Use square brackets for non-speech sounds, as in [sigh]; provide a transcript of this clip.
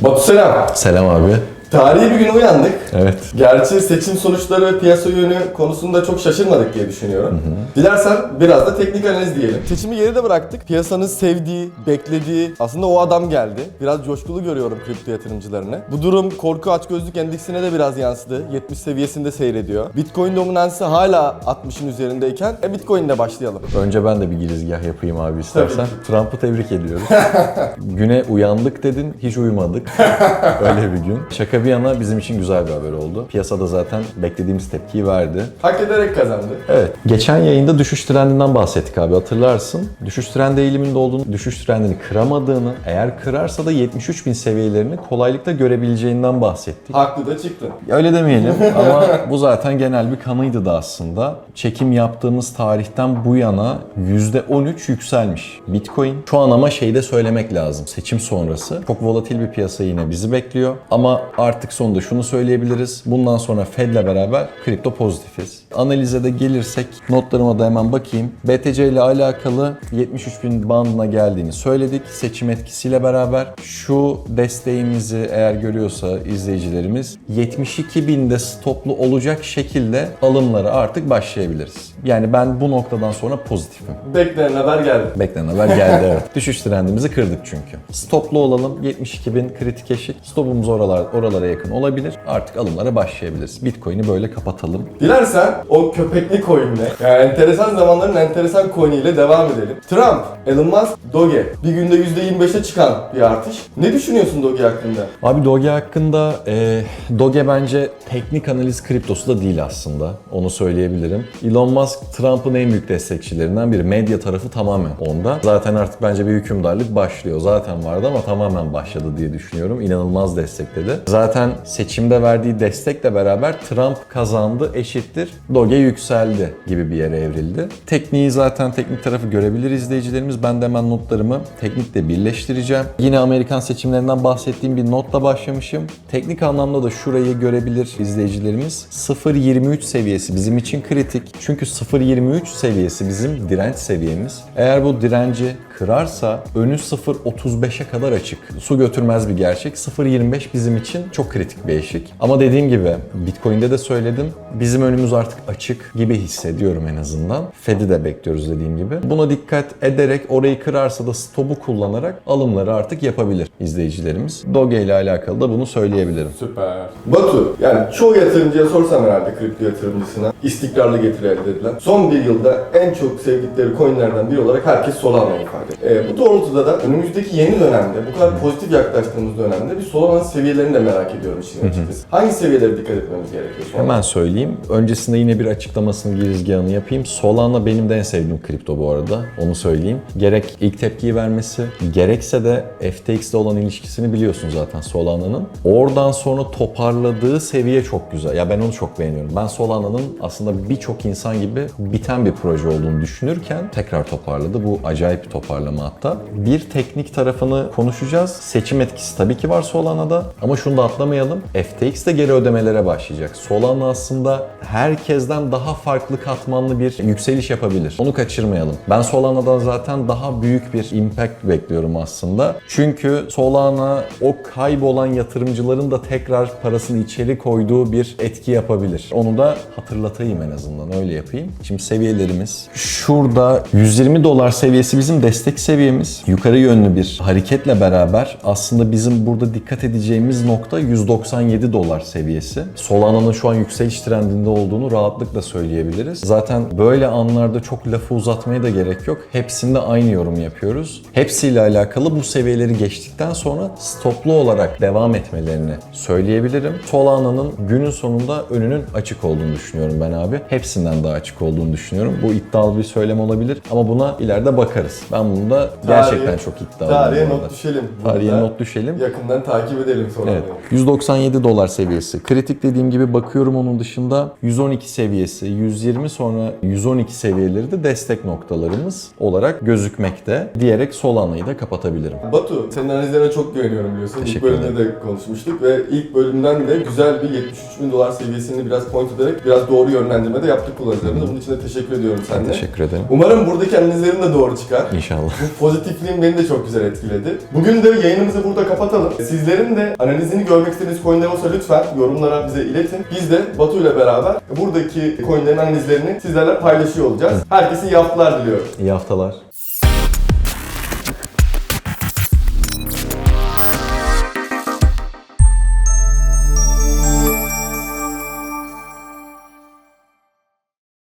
Batu selam. Selam abi. Tarihi bir gün uyandık. Evet. Gerçi seçim sonuçları ve piyasa yönü konusunda çok şaşırmadık diye düşünüyorum. Dilersen biraz da teknik analiz diyelim. Seçimi geride bıraktık. Piyasanın sevdiği, beklediği aslında o adam geldi. Biraz coşkulu görüyorum kripto yatırımcılarını. Bu durum korku açgözlük endeksine de biraz yansıdı. 70 seviyesinde seyrediyor. Bitcoin dominansı hala 60'ın üzerindeyken e Bitcoin'le başlayalım. Önce ben de bir girizgah yapayım abi istersen. Trump'ı tebrik ediyoruz. [laughs] Güne uyandık dedin, hiç uyumadık. [laughs] Öyle bir gün. Şaka bir yana bizim için güzel bir haber oldu. Piyasada zaten beklediğimiz tepkiyi verdi. Hak ederek kazandı. Evet. Geçen yayında düşüş trendinden bahsettik abi hatırlarsın. Düşüş trendi eğiliminde olduğunu, düşüş trendini kıramadığını, eğer kırarsa da 73 bin seviyelerini kolaylıkla görebileceğinden bahsettik. Haklı da çıktın. Öyle demeyelim [laughs] ama bu zaten genel bir kanıydı da aslında. Çekim yaptığımız tarihten bu yana %13 yükselmiş Bitcoin. Şu an ama şeyde söylemek lazım. Seçim sonrası çok volatil bir piyasa yine bizi bekliyor. Ama artık sonunda şunu söyleyebiliriz. Bundan sonra Fed'le beraber kripto pozitifiz. Analize de gelirsek notlarıma da hemen bakayım. BTC ile alakalı 73 bin bandına geldiğini söyledik. Seçim etkisiyle beraber şu desteğimizi eğer görüyorsa izleyicilerimiz 72 binde stoplu olacak şekilde alımlara artık başlayabiliriz. Yani ben bu noktadan sonra pozitifim. Beklenen haber geldi. Beklenen haber geldi [laughs] evet. Düşüş trendimizi kırdık çünkü. Stoplu olalım. 72 bin kritik eşik. Stopumuz oralar, oralara yakın olabilir. Artık alımlara başlayabiliriz. Bitcoin'i böyle kapatalım. Dilersen o köpekli coin'le, yani enteresan zamanların enteresan coin'iyle devam edelim. Trump, Elon Musk, Doge. Bir günde %25'e çıkan bir artış. Ne düşünüyorsun Doge hakkında? Abi Doge hakkında e, Doge bence teknik analiz kriptosu da değil aslında. Onu söyleyebilirim. Elon Musk Trump'ın en büyük destekçilerinden biri. Medya tarafı tamamen onda. Zaten artık bence bir hükümdarlık başlıyor. Zaten vardı ama tamamen başladı diye düşünüyorum. İnanılmaz destekledi. Zaten seçimde verdiği destekle beraber Trump kazandı eşittir. Doge yükseldi gibi bir yere evrildi. Tekniği zaten teknik tarafı görebilir izleyicilerimiz. Ben de hemen notlarımı teknikle birleştireceğim. Yine Amerikan seçimlerinden bahsettiğim bir notla başlamışım. Teknik anlamda da şurayı görebilir izleyicilerimiz. 0.23 seviyesi bizim için kritik. Çünkü 0.23 seviyesi bizim direnç seviyemiz. Eğer bu direnci kırarsa önü 0.35'e kadar açık. Su götürmez bir gerçek. 0.25 bizim için çok kritik bir eşik. Ama dediğim gibi Bitcoin'de de söyledim. Bizim önümüz artık açık gibi hissediyorum en azından. Fed'i de bekliyoruz dediğim gibi. Buna dikkat ederek orayı kırarsa da stopu kullanarak alımları artık yapabilir izleyicilerimiz. Doge ile alakalı da bunu söyleyebilirim. Süper. Batu, yani çoğu yatırımcıya sorsam herhalde kripto yatırımcısına istikrarlı getiri elde edilen. Son bir yılda en çok sevdikleri coinlerden biri olarak herkes Solana'yı ifade ediyor. Ee, bu doğrultuda da önümüzdeki yeni dönemde, bu kadar pozitif yaklaştığımız dönemde bir Solana seviyelerini de merak ediyorum işin açıkçası. Hangi seviyelere dikkat etmemiz gerekiyor? Hemen söyleyeyim. Öncesinde yine bir açıklamasını, girizgahını yapayım. Solana benim de en sevdiğim kripto bu arada. Onu söyleyeyim. Gerek ilk tepkiyi vermesi, gerekse de FTX ile olan ilişkisini biliyorsun zaten Solana'nın. Oradan sonra toparladığı seviye çok güzel. Ya ben onu çok beğeniyorum. Ben Solana'nın aslında birçok insan gibi biten bir proje olduğunu düşünürken tekrar toparladı. Bu acayip bir toparlama hatta. Bir teknik tarafını konuşacağız. Seçim etkisi tabii ki var Solana'da ama şunu da atlamayalım. FTX de geri ödemelere başlayacak. Solana aslında herkesten daha farklı katmanlı bir yükseliş yapabilir. Onu kaçırmayalım. Ben Solana'dan zaten daha büyük bir impact bekliyorum aslında. Çünkü Solana o kaybolan yatırımcıların da tekrar parasını içeri koyduğu bir etki yapabilir. Onu da hatırlatayım en azından öyle yapayım. Şimdi seviyelerimiz şurada 120 dolar seviyesi bizim destek seviyemiz. Yukarı yönlü bir hareketle beraber aslında bizim burada dikkat edeceğimiz nokta 197 dolar seviyesi. Solana'nın şu an yükseliş trendinde olduğunu rahatlıkla söyleyebiliriz. Zaten böyle anlarda çok lafı uzatmaya da gerek yok. Hepsinde aynı yorum yapıyoruz. Hepsiyle alakalı bu seviyeleri geçtikten sonra stoplu olarak devam etmelerini söyleyebilirim. Solana'nın günün sonunda önünün açık olduğunu düşünüyorum ben abi. Hepsinden daha açık olduğunu düşünüyorum. Bu iddialı bir söylem olabilir ama buna ileride bakarız. Ben bunu da gerçekten Tarihe- çok iddialıyım. Tarihe not düşelim. Tarihe not düşelim. Yakından takip edelim Solana'yı. Evet. 197 dolar seviyesi. Kritik dediğim gibi bakıyorum onun dışında 112 seviyesi, 120 sonra 112 seviyeleri de destek noktalarımız olarak gözükmekte diyerek Solana'yı da kapatabilirim. Batu, senin analizlerine çok güveniyorum biliyorsun. İlk Teşekkür bölümde de konuşmuştuk ve ilk bölümden de güzel bir 73 bin dolar seviyesini biraz point ederek biraz doğru yönlendirme de yaptık kullanıcılarımıza. Bunun için de teşekkür ediyorum senden. Teşekkür ederim. Umarım buradaki analizlerin de doğru çıkar. İnşallah. Bu pozitifliğin beni de çok güzel etkiledi. Bugün de yayınımızı burada kapatalım. Sizlerin de analizini görmek istediğiniz coinler olsa lütfen yorumlara bize iletin. Biz de Batu ile beraber buradaki coinlerin analizlerini sizlerle paylaşıyor olacağız. Herkese iyi haftalar diliyorum. İyi haftalar.